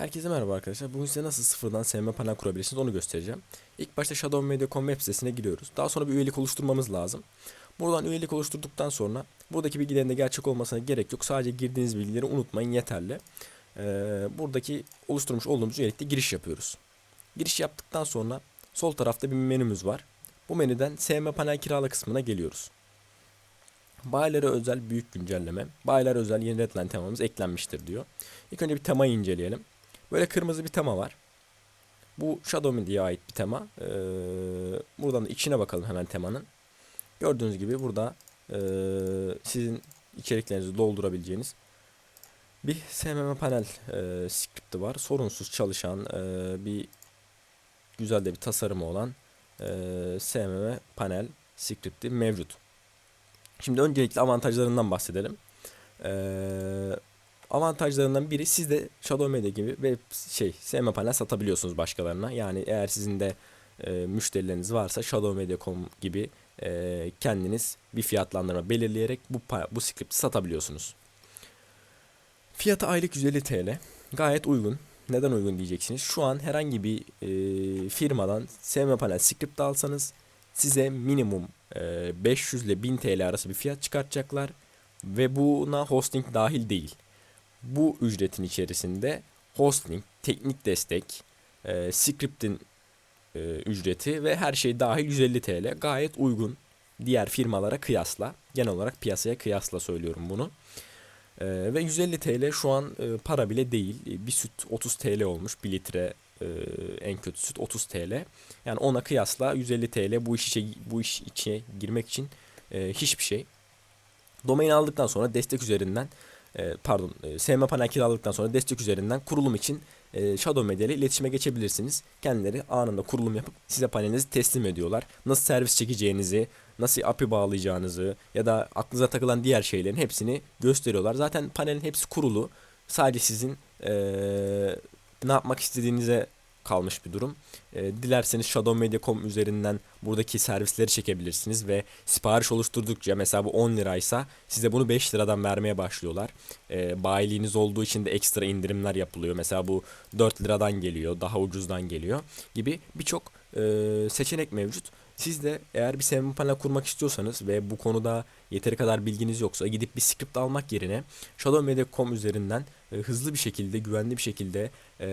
Herkese merhaba arkadaşlar. Bugün size nasıl sıfırdan sevme panel kurabilirsiniz onu göstereceğim. İlk başta Shadow Media.com web sitesine giriyoruz. Daha sonra bir üyelik oluşturmamız lazım. Buradan üyelik oluşturduktan sonra buradaki bilgilerin de gerçek olmasına gerek yok. Sadece girdiğiniz bilgileri unutmayın yeterli. Ee, buradaki oluşturmuş olduğumuz üyelikte giriş yapıyoruz. Giriş yaptıktan sonra sol tarafta bir menümüz var. Bu menüden sevme panel kirala kısmına geliyoruz. Bayilere özel büyük güncelleme. Bayilere özel yeni temamız eklenmiştir diyor. İlk önce bir temayı inceleyelim. Böyle kırmızı bir tema var. Bu Shadow Media'ya ait bir tema. Ee, buradan da içine bakalım hemen temanın. Gördüğünüz gibi burada ee, sizin içeriklerinizi doldurabileceğiniz bir SMM panel e, script'i var. Sorunsuz çalışan e, bir güzel de bir tasarımı olan e, SMM panel script'i mevcut. Şimdi öncelikle avantajlarından bahsedelim. Ee, avantajlarından biri siz de Shadow Media gibi web şey SM panel satabiliyorsunuz başkalarına. Yani eğer sizin de e, müşterileriniz varsa Shadowmedia.com gibi e, kendiniz bir fiyatlandırma belirleyerek bu bu script'i satabiliyorsunuz. Fiyatı aylık 150 TL. Gayet uygun. Neden uygun diyeceksiniz. Şu an herhangi bir e, firmadan SM panel script alsanız size minimum e, 500 ile 1000 TL arası bir fiyat çıkartacaklar ve buna hosting dahil değil. Bu ücretin içerisinde hosting, teknik destek, e, script'in e, ücreti ve her şey dahil 150 TL. Gayet uygun diğer firmalara kıyasla. Genel olarak piyasaya kıyasla söylüyorum bunu. E, ve 150 TL şu an e, para bile değil. E, Bir süt 30 TL olmuş. 1 litre e, en kötü süt 30 TL. Yani ona kıyasla 150 TL bu iş içe, bu iş içine girmek için e, hiçbir şey. Domain aldıktan sonra destek üzerinden e, pardon e, SM panel kiraladıktan sonra destek üzerinden kurulum için e, Shadow Media ile iletişime geçebilirsiniz. Kendileri anında kurulum yapıp size panelinizi teslim ediyorlar. Nasıl servis çekeceğinizi, nasıl API bağlayacağınızı ya da aklınıza takılan diğer şeylerin hepsini gösteriyorlar. Zaten panelin hepsi kurulu. Sadece sizin e, ne yapmak istediğinize kalmış bir durum. E, dilerseniz shadowmedia.com üzerinden buradaki servisleri çekebilirsiniz ve sipariş oluşturdukça mesela bu 10 liraysa size bunu 5 liradan vermeye başlıyorlar. E, bayiliğiniz olduğu için de ekstra indirimler yapılıyor. Mesela bu 4 liradan geliyor, daha ucuzdan geliyor gibi birçok e, seçenek mevcut. Siz de eğer bir sevme panel kurmak istiyorsanız ve bu konuda yeteri kadar bilginiz yoksa gidip bir script almak yerine shadowmedia.com üzerinden e, hızlı bir şekilde, güvenli bir şekilde e,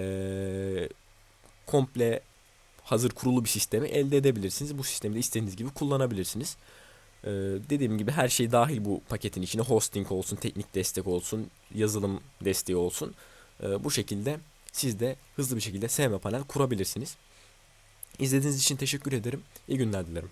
komple hazır kurulu bir sistemi elde edebilirsiniz. Bu sistemi de istediğiniz gibi kullanabilirsiniz. Ee, dediğim gibi her şey dahil bu paketin içine. Hosting olsun, teknik destek olsun, yazılım desteği olsun. Ee, bu şekilde siz de hızlı bir şekilde SM panel kurabilirsiniz. İzlediğiniz için teşekkür ederim. İyi günler dilerim.